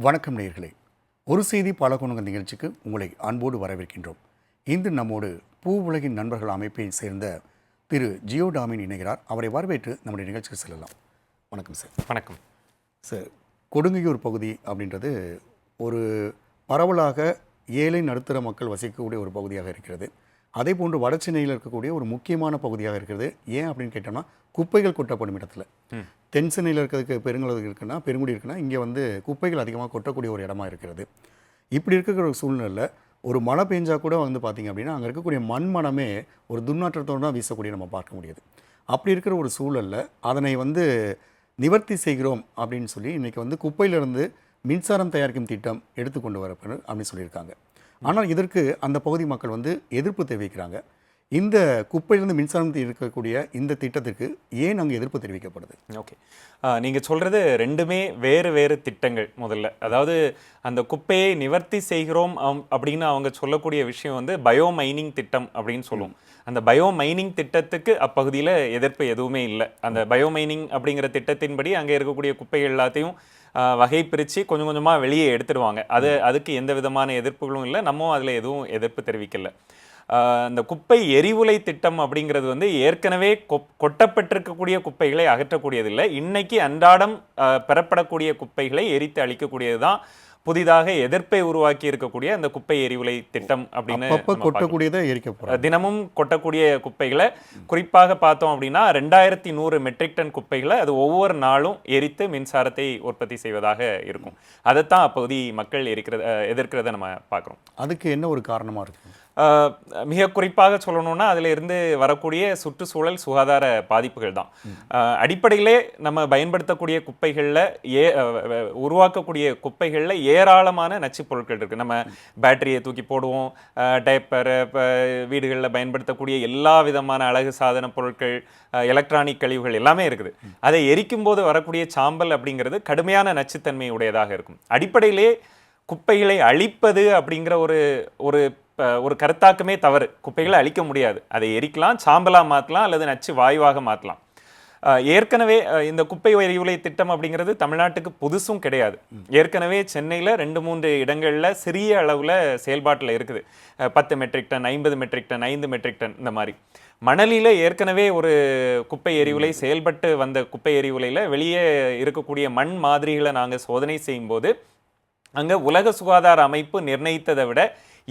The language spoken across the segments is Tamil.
வணக்கம் நேயர்களே ஒரு செய்தி பல குணங்கள் நிகழ்ச்சிக்கு உங்களை அன்போடு வரவேற்கின்றோம். இன்று நம்மோடு பூ உலகின் நண்பர்கள் அமைப்பை சேர்ந்த திரு ஜியோ டாமின் இணைகிறார். அவரை வரவேற்று நம்முடைய நிகழ்ச்சிக்கு செல்லலாம். வணக்கம் சார். வணக்கம். சார் கொடுங்கையூர் பகுதி அப்படின்றது ஒரு பரவலாக ஏழை நடுத்தர மக்கள் வசிக்கக்கூடிய ஒரு பகுதியாக இருக்கிறது. அதே போன்று வட சென்னையில் இருக்கக்கூடிய ஒரு முக்கியமான பகுதியாக இருக்கிறது. ஏன் அப்படின்னு கேட்டோம்னா குப்பைகள் கொட்டப்படும் இடத்துல. தென் சென்னையில் இருக்கிறதுக்கு பெருங்குளம் இருக்குன்னா பெருங்குடி இருக்குன்னா இங்கே வந்து குப்பைகள் அதிகமாக கொட்டக்கூடிய ஒரு இடமா இருக்கிறது. இப்படி இருக்கிற ஒரு சூழ்நிலையில் ஒரு மழை பெஞ்சா கூட வந்து பார்த்திங்க அப்படின்னா அங்கே இருக்கக்கூடிய மண் மனமே ஒரு துர்நாற்றத்தோடு தான் வீசக்கூடிய நம்ம பார்க்க முடியுது. அப்படி இருக்கிற ஒரு சூழலில் அதனை வந்து நிவர்த்தி செய்கிறோம் அப்படின்னு சொல்லி இன்றைக்கி வந்து குப்பையிலிருந்து மின்சாரம் தயாரிக்கும் திட்டம் எடுத்துக்கொண்டு வரப்படும் அப்படின்னு சொல்லியிருக்காங்க. ஆனால் இதற்கு அந்த பகுதி மக்கள் வந்து எதிர்ப்பு தெரிவிக்கிறாங்க. இந்த குப்பையிலிருந்து மின்சாரம் இருக்கக்கூடிய இந்த திட்டத்திற்கு ஏன் அங்கே எதிர்ப்பு தெரிவிக்கப்படுது? ஓகே. நீங்கள் சொல்கிறது ரெண்டுமே வேறு வேறு திட்டங்கள் முதல்ல. அதாவது அந்த குப்பையை நிவர்த்தி செய்கிறோம் அம்- அப்படின்னு அவங்க சொல்லக்கூடிய விஷயம் வந்து பயோ மைனிங் திட்டம் அப்படின்னு சொல்லுவோம். அந்த பயோ மைனிங் திட்டத்துக்கு அப்பகுதியில் எதிர்ப்பு எதுவுமே இல்லை. அந்த பயோ மைனிங் அப்படிங்கிற திட்டத்தின்படி அங்கே இருக்கக்கூடிய குப்பைகள் எல்லாத்தையும் வகை பிரித்து கொஞ்சம் கொஞ்சமாக வெளியே எடுத்துடுவாங்க. அது அதுக்கு எந்த விதமான எதிர்ப்புகளும் இல்லை. நம்ம அதில் எதுவும் எதிர்ப்பு தெரிவிக்கல. இந்த குப்பை எரிவுலை திட்டம் அப்படிங்கிறது வந்து ஏற்கனவே கொப்- கொட்டப்பட்டிருக்கக்கூடிய குப்பைகளை அகற்றக்கூடியதில்லை. இன்னைக்கு அன்றாடம் பெறப்படக்கூடிய குப்பைகளை எரித்து அழிக்கக்கூடியது தான் புதிதாக எதிர்ப்பை உருவாக்கி இருக்கக்கூடிய அந்த குப்பை எரிவுலை திட்டம் அப்படின்னு. கொட்டக்கூடியதை எரிக்க போகிறாங்க தினமும் கொட்டக்கூடிய குப்பைகளை குறிப்பாக பார்த்தோம் அப்படின்னா ரெண்டாயிரத்தி நூறு மெட்ரிக் டன் குப்பைகளை அது ஒவ்வொரு நாளும் எரித்து மின்சாரத்தை உற்பத்தி செய்வதாக இருக்கும். அதைத்தான் அப்பகுதி மக்கள் எரிக்கிறது எதிர்க்கிறத நம்ம பார்க்குறோம். அதுக்கு என்ன ஒரு காரணமாக இருக்குது ஆஹ் மிக குறிப்பாக சொல்லணும்னா அதில் இருந்து வரக்கூடிய சுற்றுச்சூழல் சுகாதார பாதிப்புகள் தான். அடிப்படையிலே நம்ம பயன்படுத்தக்கூடிய குப்பைகளில் ஏ உருவாக்கக்கூடிய எ ஏராளமான நச்சுப் பொருட்கள் இருக்குது நம்ம பேட்டரியை தூக்கி போடுவோம் டைப்பர் வீடுகளில் பயன்படுத்தக்கூடிய எல்லா விதமான அழகு சாதன பொருட்கள் எலக்ட்ரானிக் கழிவுகள் எல்லாமே இருக்குது. அதை எரிக்கும் போது வரக்கூடிய சாம்பல் அப்படிங்கிறது கடுமையான நச்சுத்தன்மை உடையதாக இருக்கும். அடிப்படையிலே குப்பைகளை அழிப்பது அப்படிங்கிற ஒரு ஒரு இப்போ ஒரு கருத்தாக்கமே தவறு. குப்பைகளை அழிக்க முடியாது. அதை எரிக்கலாம் சாம்பலாக மாற்றலாம் அல்லது நச்சு வாயுவாக மாற்றலாம் ஏற்கனவே இந்த குப்பை எரிவுலை திட்டம் அப்படிங்கிறது தமிழ்நாட்டுக்கு புதுசும் கிடையாது. ஏற்கனவே சென்னையில் ரெண்டு மூன்று இடங்களில் சிறிய அளவில் செயல்பாட்டில் இருக்குது. பத்து மெட்ரிக் டன் ஐம்பது மெட்ரிக் டன் ஐந்து மெட்ரிக் டன் இந்த மாதிரி. மணலியில் ஏற்கனவே ஒரு குப்பை எரிவுலை செயல்பட்டு வந்த குப்பை எரிவுலையில் வெளியே இருக்கக்கூடிய மண் மாதிரிகளை நாங்கள் சோதனை செய்யும்போது அங்கே உலக சுகாதார அமைப்பு நிர்ணயித்ததை விட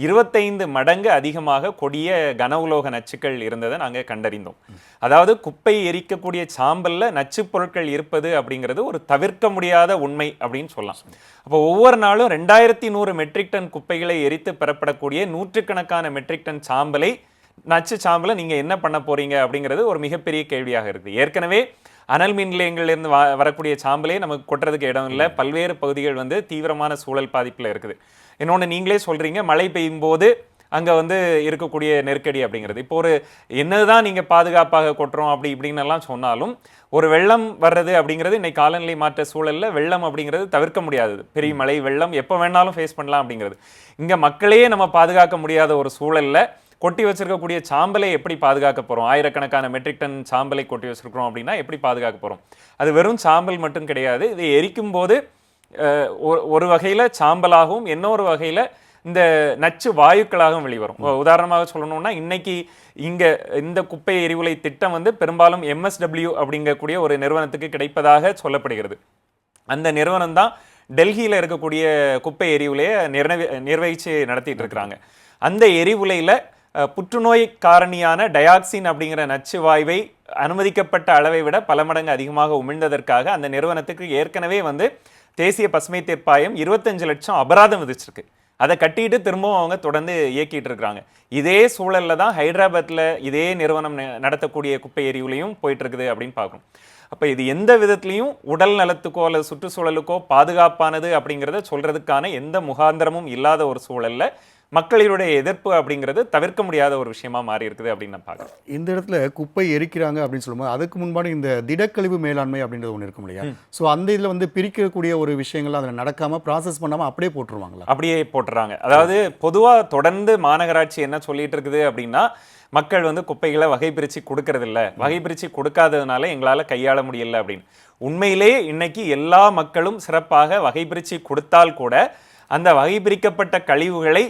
இருபத்தைந்து மடங்கு அதிகமாக கொடிய கன உலோக நச்சுக்கள் இருந்ததை நாங்கள் கண்டறிந்தோம். அதாவது குப்பை எரிக்கக்கூடிய சாம்பலில் நச்சுப் பொருட்கள் இருப்பது அப்படிங்கிறது ஒரு தவிர்க்க முடியாத உண்மை அப்படின்னு சொல்லலாம். அப்போ ஒவ்வொரு நாளும் ரெண்டாயிரத்தி நூறு மெட்ரிக் டன் குப்பைகளை எரித்து பெறப்படக்கூடிய நூற்றுக்கணக்கான மெட்ரிக் டன் சாம்பலை நச்சு சாம்பலை நீங்கள் என்ன பண்ண போறீங்க அப்படிங்கிறது ஒரு மிகப்பெரிய கேள்வியாக இருக்குது ஏற்கனவே அனல் மின் நிலையங்கள்லேருந்து வ வரக்கூடிய சாம்பலே நமக்கு கொட்டுறதுக்கு இடம் இல்லை. பல்வேறு பகுதிகள் வந்து தீவிரமான சூழல் பாதிப்பில் இருக்குது. இன்னொன்று நீங்களே சொல்றீங்க மழை பெய்யும் போது அங்கே வந்து இருக்கக்கூடிய நெருக்கடி அப்படிங்கிறது. இப்போ ஒரு என்னதான் நீங்கள் பாதுகாப்பாக கொட்டுறோம் அப்படி இப்படின்னு எல்லாம் சொன்னாலும் ஒரு வெள்ளம் வர்றது அப்படிங்கிறது இன்னைக்கு காலநிலை மாற்ற சூழல்ல வெள்ளம் அப்படிங்கிறது தவிர்க்க முடியாதது பெரிய மழை வெள்ளம் எப்போ வேணாலும் ஃபேஸ் பண்ணலாம் அப்படிங்கிறது. இங்கே மக்களையே நம்ம பாதுகாக்க முடியாத ஒரு சூழல்ல கொட்டி வச்சிருக்கக்கூடிய சாம்பலை எப்படி பாதுகாக்க போறோம்? ஆயிரக்கணக்கான மெட்ரிக் டன் சாம்பலை கொட்டி வச்சிருக்கிறோம் அப்படின்னா எப்படி பாதுகாக்க போறோம்? அது வெறும் சாம்பல் மட்டும் கிடையாது. இதை எரிக்கும் போது ஒரு- ஒரு வகையில சாம்பலாகவும் இன்னொரு வகையில இந்த நச்சு வாயுக்களாகவும் வெளிவரும். உதாரணமாக சொல்லணும்னா இன்னைக்கு இங்க இந்த குப்பை எரிவுலை திட்டம் வந்து பெரும்பாலும் எம்எஸ்டபிள்யூ அப்படிங்கக்கூடிய ஒரு நிறுவனத்துக்கு கிடைப்பதாக சொல்லப்படுகிறது. அந்த நிறுவனம் தான் டெல்லியில் இருக்கக்கூடிய குப்பை எரிவுலையை நிர்ணவி நிர்வகிச்சு நடத்திட்டு இருக்கிறாங்க. அந்த எரிவுலையில் புற்றுநோய் காரணியான டயாக்சின் அப்படிங்கிற நச்சு வாயுவை அனுமதிக்கப்பட்ட அளவை விட பல மடங்கு அதிகமாக உமிழ்ந்ததற்காக அந்த நிறுவனத்துக்கு ஏற்கனவே வந்து தேசிய பசுமை தீர்ப்பாயம் இருபத்தஞ்சு லட்சம் அபராதம் விதிச்சிருக்கு. அதை கட்டிட்டு திரும்பவும் அவங்க தொடர்ந்து இயக்கிட்டு இருக்கிறாங்க. இதே சூழலில் தான் ஹைதராபாத்தில் இதே நிறுவனம் ந- நடத்தக்கூடிய குப்பை எரிவுலையும் போயிட்டுருக்குது அப்படின்னு பார்க்கணும். அப்போ இது எந்த விதத்துலையும் உடல் நலத்துக்கோ அல்லது சுற்றுச்சூழலுக்கோ பாதுகாப்பானது அப்படிங்கிறத சொல்கிறதுக்கான எந்த முகாந்திரமும் இல்லாத ஒரு சூழல்ல மக்களினுடைய எதிர்ப்பு அப்படிங்கிறது தவிர்க்க முடியாத ஒரு விஷயமா மாறி இருக்குது அப்படின்னு நான் பார்க்குறேன். இந்த இடத்துல குப்பை எரிக்கிறாங்க அப்படின்னு சொல்லும்போது அதுக்கு முன்பாடு இந்த திடக்கழிவு மேலாண்மை அப்படின்றது ஒன்று இருக்கும் இல்லையா? ஸோ அந்த இதில் வந்து பிரிக்கக்கூடிய ஒரு விஷயங்கள் அதில் நடக்காமல் ப்ராசஸ் பண்ணாமல் அப்படியே போட்டுருவாங்களா? அப்படியே போட்டுறாங்க. அதாவது பொதுவா தொடர்ந்து மாநகராட்சி என்ன சொல்லிட்டு இருக்குது அப்படின்னா மக்கள் வந்து குப்பைகளை வகை பிரிச்சு கொடுக்கறது இல்ல வகை பிரிச்சு கொடுக்காததுனால எங்களால கையாள முடியல அப்படின்னு. உண்மையிலே இன்னைக்கு எல்லா மக்களும் சிறப்பாக வகை பிரிச்சு கொடுத்தால் கூட அந்த வகை பிரிக்கப்பட்ட கழிவுகளை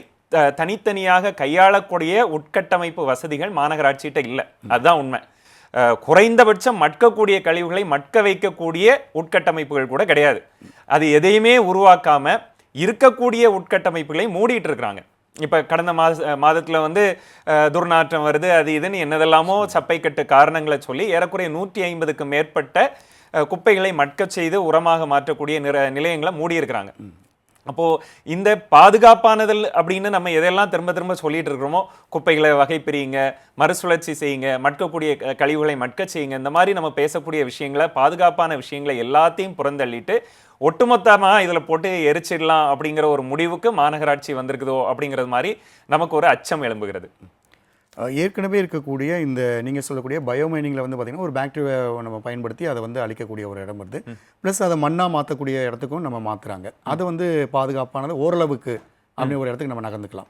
தனித்தனியாக கையாளக்கூடிய உட்கட்டமைப்பு வசதிகள் மாநகராட்சிகிட்ட இல்லை. அதுதான் உண்மை. குறைந்தபட்சம் மட்கக்கூடிய கழிவுகளை மட்க வைக்கக்கூடிய உட்கட்டமைப்புகள் கூட கிடையாது. அது எதையுமே உருவாக்காம இருக்கக்கூடிய உட்கட்டமைப்புகளை மூடிட்டு இருக்கிறாங்க. இப்போ கடந்த மாத மாதத்தில் வந்து துர்நாற்றம் வருது அது இதுன்னு என்னதெல்லாமோ சப்பைக்கட்டு காரணங்களை சொல்லி ஏறக்குறைய நூற்றி ஐம்பதுக்கு மேற்பட்ட குப்பைகளை மட்கச் செய்து உரமாக மாற்றக்கூடிய நிற நிலையங்களை மூடியிருக்கிறாங்க. அப்போது இந்த பாதுகாப்பானதல் அப்படின்னு நம்ம எதெல்லாம் திரும்ப திரும்ப சொல்லிட்டு இருக்கிறோமோ குப்பைகளை வகை பிரியுங்க மறுசுழற்சி செய்யுங்க மட்கக்கூடிய க- கழிவுகளை மட்க செய்யுங்க இந்த மாதிரி நம்ம பேசக்கூடிய விஷயங்களை பாதுகாப்பான விஷயங்களை எல்லாத்தையும் புறந்தள்ளிட்டு ஒட்டுமொத்தமாக இதில் போட்டு எரிச்சிடலாம் அப்படிங்கிற ஒரு முடிவுக்கு மாநகராட்சி வந்திருக்குதோ அப்படிங்கிறது மாதிரி நமக்கு ஒரு அச்சம் எழும்புகிறது. ஏற்கனவே இருக்கக்கூடிய இந்த நீங்கள் சொல்லக்கூடிய பயோமைனிங்கில் வந்து பார்த்திங்கன்னா ஒரு பாக்டீரியாவை நம்ம பயன்படுத்தி அதை வந்து அழிக்கக்கூடிய ஒரு இடம் வருது. ப்ளஸ் அதை மண்ணாக மாற்றக்கூடிய இடத்துக்கும் நம்ம மாற்றுறாங்க அது வந்து பாதுகாப்பானது ஓரளவுக்கு அப்படின்னு ஒரு இடத்துக்கு நம்ம நகர்ந்துக்கலாம்.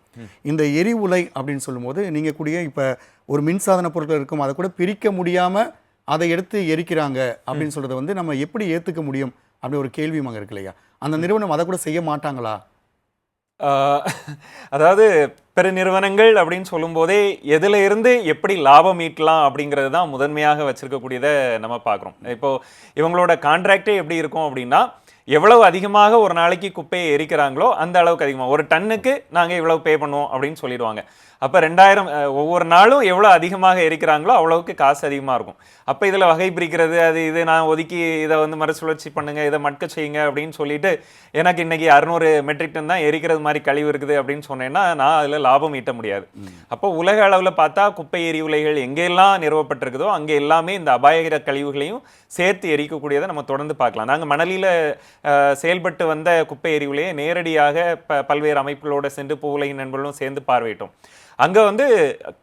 இந்த எரிவுலை அப்படின்னு சொல்லும்போது நீங்கள் கூடிய இப்போ ஒரு மின்சாதன பொருட்கள் இருக்கும் அதை கூட பிரிக்க முடியாமல் அதை எடுத்து எரிக்கிறாங்க அப்படின்னு சொல்கிறத வந்து நம்ம எப்படி ஏற்றுக்க முடியும்? அப்படி ஒரு கேள்வி அங்கே இருக்கு இல்லையா? அந்த நிறுவனம் அதை கூட செய்ய மாட்டாங்களா? அதாவது பெருநிறுவனங்கள் அப்படின்னு சொல்லும்போதே எதில் இருந்து எப்படி லாபம் ஈட்டலாம் அப்படிங்கிறது தான் முதன்மையாக வச்சுருக்கக்கூடியதை நம்ம பார்க்குறோம். இப்போது இவங்களோட கான்ட்ராக்டே எப்படி இருக்கும் அப்படின்னா எவ்வளவு அதிகமாக ஒரு நாளைக்கு குப்பையை எரிக்கிறாங்களோ அந்த அளவுக்கு அதிகமாக ஒரு டன்னுக்கு நாங்கள் இவ்வளவு பே பண்ணுவோம் அப்படின்னு சொல்லிடுவாங்க. அப்போ ரெண்டாயிரம் ஒவ்வொரு நாளும் எவ்வளோ அதிகமாக எரிக்கிறாங்களோ அவ்வளவுக்கு காசு அதிகமாக இருக்கும். அப்போ இதில் வகை பிரிக்கிறது அது இது நான் ஒதுக்கி இதை வந்து மறுசுழற்சி பண்ணுங்க இதை மட்க செய்யுங்க அப்படின்னு சொல்லிட்டு எனக்கு இன்னைக்கு அறுநூறு மெட்ரிக் டன் தான் எரிக்கிறது மாதிரி கழிவு இருக்குது அப்படின்னு சொன்னேன்னா நான் அதில் லாபம் ஈட்ட முடியாது. அப்போ உலக அளவில் பார்த்தா குப்பை எரிவுலைகள் எங்கெல்லாம் நிறுவப்பட்டிருக்குதோ அங்கே எல்லாமே இந்த அபாயகர கழிவுகளையும் சேர்த்து எரிக்கக்கூடியதை நம்ம தொடர்ந்து பார்க்கலாம். நாங்கள் மணலியில் செயல்பட்டு வந்த குப்பை எரிவுலையை நேரடியாக ப பல்வேறு அமைப்புகளோட சென்று பூவுலகின் நண்பர்களும் சேர்ந்து பார்வையிட்டோம். அங்கே வந்து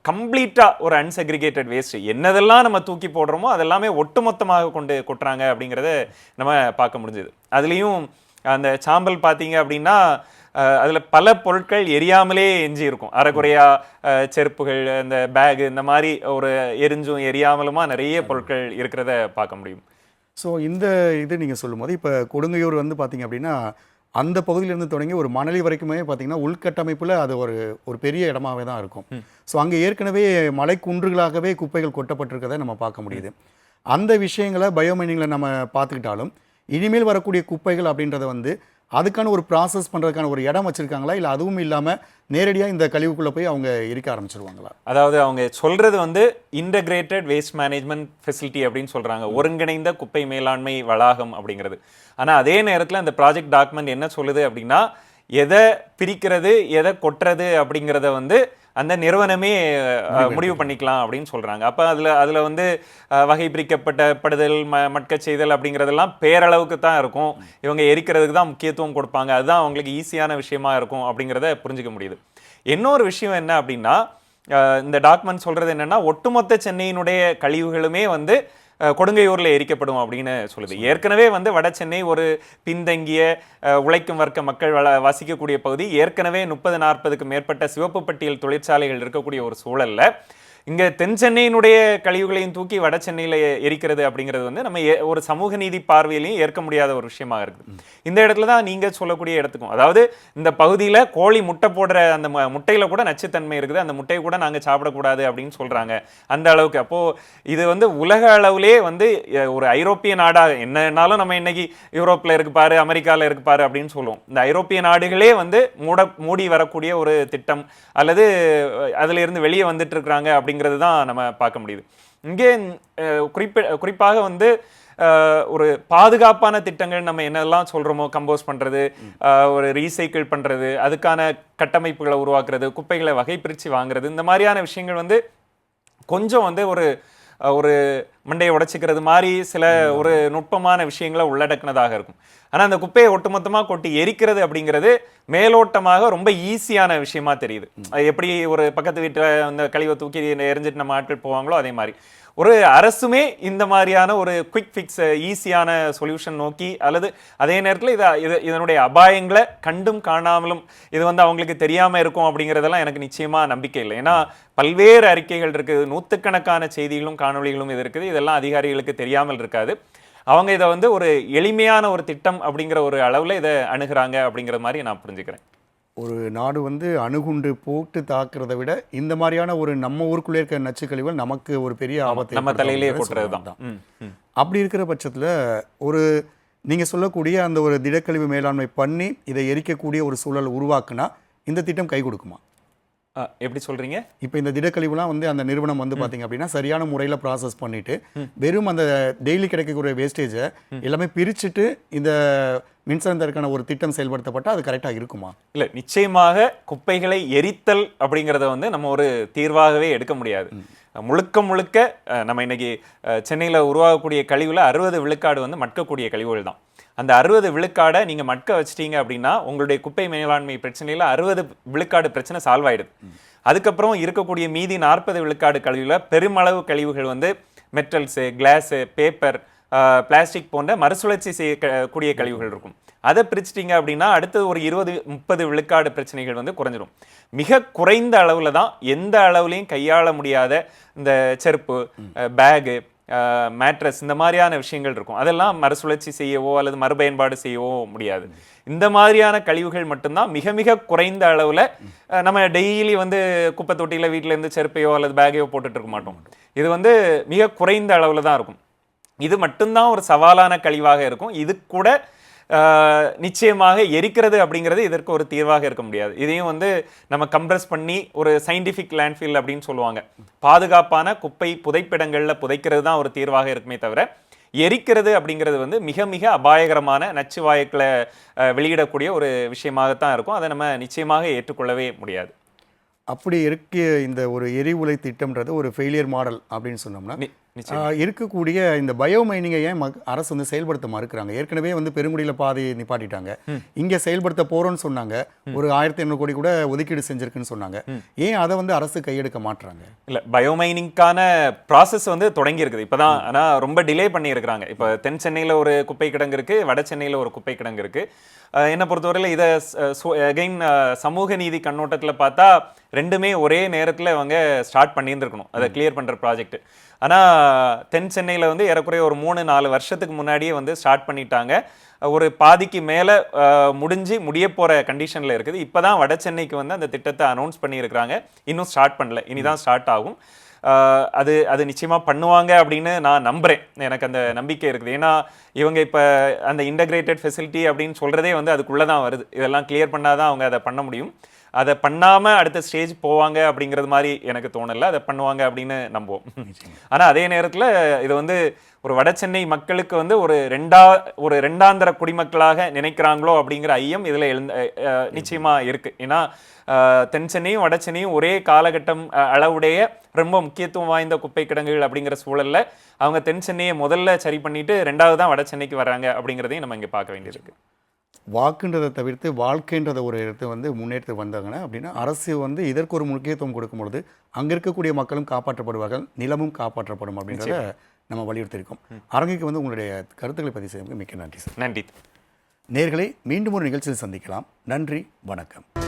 கம்ப்ளீட்டாக ஒரு அன்செக்ரிகேட்டட் வேஸ்ட். என்னதெல்லாம் நம்ம தூக்கி போடுறோமோ அதெல்லாமே ஒட்டுமொத்தமாக கொண்டு கொட்டுறாங்க அப்படிங்கிறத நம்ம பார்க்க முடிஞ்சுது. அதுலேயும் அந்த சாம்பல் பார்த்தீங்க அப்படின்னா அதுல பல பொருட்கள் எரியாமலே எஞ்சி இருக்கும் அரைக்குறையா செருப்புகள் இந்த பேக் இந்த மாதிரி ஒரு எரிஞ்சும் எரியாமலுமா நிறைய பொருட்கள் இருக்கிறத பார்க்க முடியும். ஸோ இந்த இது நீங்கள் சொல்லும்போது இப்போ கொடுங்கையூர் வந்து பார்த்தீங்க அப்படின்னா அந்த பகுதியிலேருந்து தொடங்கி ஒரு மணலி வரைக்குமே பார்த்தீங்கன்னா உள்கட்டமைப்பில் அது ஒரு ஒரு பெரிய இடமாவே தான் இருக்கும். ஸோ அங்கே ஏற்கனவே மலைக்குன்றுகளாகவே குப்பைகள் கொட்டப்பட்டிருக்கதை நம்ம பார்க்க முடியுது. அந்த விஷயங்களை பயோமைனிங்கில் நம்ம பார்த்துக்கிட்டாலும் இனிமேல் வரக்கூடிய குப்பைகள் அப்படின்றத வந்து அதுக்கான ஒரு ப்ராசஸ் பண்ணுறதுக்கான ஒரு இடம் வச்சுருக்காங்களா? இல்லை அதுவும் இல்லாமல் நேரடியாக இந்த கழிவுக்குள்ளே போய் அவங்க இருக்க ஆரம்பிச்சிருவாங்களா? அதாவது அவங்க சொல்கிறது வந்து இன்டகிரேட்டட் வேஸ்ட் மேனேஜ்மெண்ட் ஃபெசிலிட்டி அப்படின்னு சொல்கிறாங்க ஒருங்கிணைந்த குப்பை மேலாண்மை வளாகம் அப்படிங்கிறது. ஆனால் அதே நேரத்தில் அந்த ப்ராஜெக்ட் டாக்குமெண்ட் என்ன சொல்லுது அப்படின்னா எதை பிரிக்கிறது எதை கொட்டுறது அப்படிங்கிறத வந்து அந்த நிறுவனமே முடிவு பண்ணிக்கலாம் அப்படின்னு சொல்றாங்க. அப்ப அதுல அதுல வந்து வகை பிரிக்கப்பட்ட படுதல் ம மட்க செய்தல் அப்படிங்கிறதெல்லாம் பேரளவுக்கு தான் இருக்கும். இவங்க எரிக்கிறதுக்கு தான் முக்கியத்துவம் கொடுப்பாங்க. அதுதான் அவங்களுக்கு ஈஸியான விஷயமா இருக்கும் அப்படிங்கிறத புரிஞ்சுக்க முடியுது. இன்னொரு விஷயம் என்ன அப்படின்னா இந்த டாக்குமெண்ட் சொல்றது என்னன்னா ஒட்டுமொத்த சென்னையினுடைய கழிவுகளுமே வந்து கொடுங்கையூரில் எரிக்கப்படும் அப்படின்னு சொல்லுது. ஏற்கனவே வந்து வட சென்னை ஒரு பின்தங்கிய உழைக்கும் வர்க்க மக்கள் வள வசிக்கக்கூடிய பகுதி. ஏற்கனவே முப்பது நாற்பதுக்கு மேற்பட்ட சிவப்பு பட்டியல் தொழிற்சாலைகள் இருக்கக்கூடிய ஒரு சூழல்ல இங்க தென் சென்னையினுடைய கழிவுகளையும் தூக்கி வட சென்னையில எரிக்கிறது அப்படிங்கிறது வந்து நம்ம ஏ- ஒரு சமூக நீதி பார்வையிலையும் ஏற்க முடியாத ஒரு விஷயமா இருக்குது. இந்த இடத்துல தான் நீங்க சொல்லக்கூடிய இடத்துக்கும் அதாவது இந்த பகுதியில கோழி முட்டை போடுற அந்த மு- முட்டையில கூட நச்சுத்தன்மை இருக்குது அந்த முட்டையை கூட நாங்க சாப்பிடக்கூடாது அப்படின்னு சொல்றாங்க அந்த அளவுக்கு. அப்போ இது வந்து உலக அளவுலேயே வந்து ஒரு ஐரோப்பிய நாடாக என்னன்னாலும் நம்ம இன்னைக்கு யூரோப்ல இருக்கு பாரு அமெரிக்கால இருக்கு பாரு அப்படின்னு சொல்லுவோம். இந்த ஐரோப்பிய நாடுகளே வந்து மூட மூடி வரக்கூடிய ஒரு திட்டம் அல்லது அஹ், அதுல இருந்து வெளியே வந்துட்டு இருக்கிறாங்க அப்படிங்கிறது தான் நம்ம பார்க்க முடியுது. இங்கே குறிப்பிட குறிப்பாக வந்து ஒரு பாதுகாப்பான திட்டங்கள் நம்ம என்னெல்லாம் சொல்றோமோ கம்போஸ் பண்றது ஒரு ரீசைக்கிள் பண்றது அதுக்கான கட்டமைப்புகளை உருவாக்குறது குப்பைகளை வகை பிரித்து வாங்குறது இந்த மாதிரியான விஷயங்கள் வந்து கொஞ்சம் வந்து ஒரு ஒரு மண்டையை உடைச்சிக்கிறது மாதிரி சில ஒரு நுட்பமான விஷயங்களை உள்ளடக்குனதாக இருக்கும். ஆனா அந்த குப்பையை ஒட்டுமொத்தமா கொட்டி எரிக்கிறது அப்படிங்கிறது மேலோட்டமாக ரொம்ப ஈஸியான விஷயமா தெரியுது. எப்படி ஒரு பக்கத்து வீட்டுல அந்த கழிவை தூக்கி எரிஞ்சிட்டு நம்ம ஆட்கள் போவாங்களோ அதே மாதிரி. ஒரு அரசுமே இந்த மாதிரியான ஒரு குவிக் ஃபிக்ஸ் ஈஸியான சொல்யூஷன் நோக்கி அல்லது அதே நேரத்தில் இதை இது இதனுடைய அபாயங்களை கண்டும் காணாமலும் இது வந்து அவங்களுக்கு தெரியாமல் இருக்கும் அப்படிங்கிறதெல்லாம் எனக்கு நிச்சயமாக நம்பிக்கை இல்லை. ஏன்னா பல்வேறு அறிக்கைகள் இருக்குது. நூற்றுக்கணக்கான செய்திகளும் காணொளிகளும் இது இருக்குது. இதெல்லாம் அதிகாரிகளுக்கு தெரியாமல் இருக்காது. அவங்க இதை வந்து ஒரு எளிமையான ஒரு திட்டம் அப்படிங்கிற ஒரு அளவில் இதை அணுகிறாங்க அப்படிங்கிற மாதிரி நான் புரிஞ்சுக்கிறேன். ஒரு நாடு வந்து அணுகுண்டு போட்டு தாக்குறத விட இந்த மாதிரியான ஒரு நம்ம ஊருக்குள்ளே இருக்க நச்சுக்கழிவுகள் நமக்கு ஒரு பெரிய ஆபத்தை நம்ம தலையிலேயே ஏற்படுத்தும் கொட்டுறது தான். அப்படி இருக்கிற பட்சத்தில் ஒரு நீங்கள் சொல்லக்கூடிய அந்த ஒரு திடக்கழிவு மேலாண்மை பண்ணி இதை எரிக்கக்கூடிய ஒரு சூழல் உருவாக்குனா இந்த திட்டம் கை கொடுக்குமா? எப்படி சொல்றீங்க? இப்போ இந்த திடக்கழிவுலாம் வந்து அந்த நிறுவனம் வந்து பார்த்தீங்க அப்படின்னா சரியான முறையில் ப்ராசஸ் பண்ணிட்டு வெறும் அந்த டெய்லி கிடைக்கக்கூடிய வேஸ்டேஜை எல்லாமே பிரிச்சுட்டு இந்த மின்சாரம் தரக்கான ஒரு திட்டம் செயல்படுத்தப்பட்டால் அது கரெக்டாக இருக்குமா? இல்ல நிச்சயமாக குப்பைகளை எரித்தல் அப்படிங்கிறத வந்து நம்ம ஒரு தீர்வாகவே எடுக்க முடியாது. முழுக்க முழுக்க நம்ம இன்னைக்கு சென்னையில உருவாகக்கூடிய கழிவுல அறுபது விழுக்காடு வந்து மட்கக்கூடிய கழிவுகள் தான் அந்த அறுபது விழுக்காடை நீங்க மட்க வச்சிட்டீங்க அப்படின்னா உங்களுடைய குப்பை மேலாண்மை பிரச்சனையில அறுபது விழுக்காடு பிரச்சனை சால்வ் ஆயிடுது. அதுக்கப்புறம் இருக்கக்கூடிய மீதி நாற்பது விழுக்காடு கழிவுல பெருமளவு கழிவுகள் வந்து மெட்டல்ஸு கிளாஸு பேப்பர் பிளாஸ்டிக் போன்ற மறுசுழற்சி செய்யக்கூடிய கழிவுகள் இருக்கும். அதை பிரிச்சிட்டிங்க அப்படின்னா அடுத்தது ஒரு இருபது முப்பது விழுக்காடு பிரச்சனைகள் வந்து குறைஞ்சிரும். மிக குறைந்த அளவில் தான் எந்த அளவுலையும் கையாள முடியாத இந்த செருப்பு பேகு மேட்ரஸ் இந்த மாதிரியான விஷயங்கள் இருக்கும். அதெல்லாம் மறுசுழற்சி செய்யவோ அல்லது மறுபயன்பாடு செய்யவோ முடியாது. இந்த மாதிரியான கழிவுகள் மட்டும்தான் மிக மிக குறைந்த அளவில் நம்ம டெய்லி வந்து குப்பை தொட்டியில் வீட்டிலேருந்து செருப்பையோ அல்லது பேக்கையோ போட்டுட்டு இருக்க மாட்டோம். இது வந்து மிக குறைந்த அளவில் தான் இருக்கும். இது மட்டும்தான் ஒரு சவாலான கழிவாக இருக்கும். இது கூட நிச்சயமாக எரிக்கிறது அப்படிங்கிறது இதற்கு ஒரு தீர்வாக இருக்க முடியாது. இதையும் வந்து நம்ம கம்ப்ரஸ் பண்ணி ஒரு சயின்டிஃபிக் லேண்ட்ஃபில் அப்படின்னு சொல்லுவாங்க. பாதுகாப்பான குப்பை புதைப்பிடங்களில் புதைக்கிறது தான் ஒரு தீர்வாக இருக்குமே தவிர எரிக்கிறது அப்படிங்கிறது வந்து மிக மிக அபாயகரமான நச்சு வாயுக்களை ஆஹ், வெளியிடக்கூடிய ஒரு விஷயமாகத்தான் இருக்கும். அதை நம்ம நிச்சயமாக ஏற்றுக்கொள்ளவே முடியாது. அப்படி இருக்க இந்த ஒரு எரிவுலை திட்டம்ன்றது ஒரு ஃபெயிலியர் மாடல் அப்படின்னு சொன்னோம்னா இருக்கக்கூடிய இந்த பயோமைனிங்கை ஏன் மக் அரசு வந்து செயல்படுத்த மறுக்கிறாங்க? ஏற்கனவே வந்து பெருங்குடியில் பாதி நிப்பாட்டிட்டாங்க. இங்கே செயல்படுத்த போறோம்னு சொன்னாங்க. ஒரு ஆயிரத்தி எண்ணூறு கோடி கூட ஒதுக்கீடு செஞ்சிருக்குன்னு சொன்னாங்க. ஏன் அதை வந்து அரசு கையெடுக்க மாட்டுறாங்க இல்ல பயோமைனிங்கான ப்ராசஸ் வந்து தொடங்கி இருக்குது இப்பதான் ஆனா ரொம்ப டிலே பண்ணி இருக்கிறாங்க இப்போ தென் சென்னையில ஒரு குப்பை கிடங்கு இருக்கு வட சென்னையில ஒரு குப்பை கிடங்கு இருக்கு. அஹ் என்னை பொறுத்தவரையில இதை அகைன் சமூக நீதி கண்ணோட்டத்துல பார்த்தா ரெண்டுமே ஒரே நேரத்துல அவங்க ஸ்டார்ட் பண்ணியிருந்திருக்கணும். அதை கிளியர் பண்ற ப்ராஜெக்ட் ஆனா தென் சென்னையில வந்து ஏறக்குறைய ஒரு மூணு நாலு வருஷத்துக்கு முன்னாடியே வந்து ஸ்டார்ட் பண்ணிட்டாங்க. ஒரு பாதிக்கு மேல முடிஞ்சு முடிய போற கண்டிஷன்ல இருக்குது. இப்பதான் வட சென்னைக்கு வந்து அந்த திட்டத்தை அனௌன்ஸ் பண்ணியிருக்கிறாங்க. இன்னும் ஸ்டார்ட் பண்ணல. இனிதான் ஸ்டார்ட் ஆகும். அது அது நிச்சயமா பண்ணுவாங்க அப்படின்னு நான் நம்புறேன். எனக்கு அந்த நம்பிக்கை இருக்குது. ஏன்னா இவங்க இப்ப அந்த இன்டகிரேட்டட் ஃபெசிலிட்டி அப்படின்னு சொல்றதே வந்து அதுக்குள்ள தான் வருது. இதெல்லாம் கிளியர் பண்ணாதான் அவங்க அதை பண்ண முடியும். அதை பண்ணாம அடுத்த ஸ்டேஜ் போவாங்க அப்படிங்கிறது மாதிரி எனக்கு தோணல. அதை பண்ணுவாங்க அப்படின்னு நம்புவோம். ஆனா அதே நேரத்துல இது வந்து ஒரு வட சென்னை மக்களுக்கு வந்து ஒரு ரெண்டா ஒரு ரெண்டாந்தர குடிமக்களாக நினைக்கிறாங்களோ அப்படிங்கிற ஐயம் இதுல எழுந்த அஹ், நிச்சயமா இருக்கு. ஏன்னா தென் சென்னையும் வட சென்னையும் ஒரே காலகட்டம் அளவுடைய ரொம்ப முக்கியத்துவம் வாய்ந்த குப்பை கிடங்குகள் அப்படிங்கிற சூழல்ல அவங்க தென் சென்னையை முதல்ல சரி பண்ணிட்டு ரெண்டாவது தான் வட சென்னைக்கு வராங்க அப்படிங்கிறதையும் நம்ம இங்க பார்க்க வேண்டியிருக்கு வாக்குன்றதை தவிர்த்து வாழ்க்கைன்றத ஒரு இடத்தை வந்து முன்னேற்றி வந்தாங்கன்னா அப்படின்னா அரசு வந்து இதற்கு ஒரு முக்கியத்துவம் கொடுக்கும் பொழுது அங்கே இருக்கக்கூடிய மக்களும் காப்பாற்றப்படுவார்கள் நிலமும் காப்பாற்றப்படும் அப்படின்றத நம்ம வலியுறுத்தியிருக்கோம். அரங்குக்கு வந்து உங்களுடைய கருத்துக்களை பதிவு செய்ய மிக்க நன்றி சார். நன்றி. நேர்களை மீண்டும் ஒரு நிகழ்ச்சியில் சந்திக்கலாம். நன்றி வணக்கம்.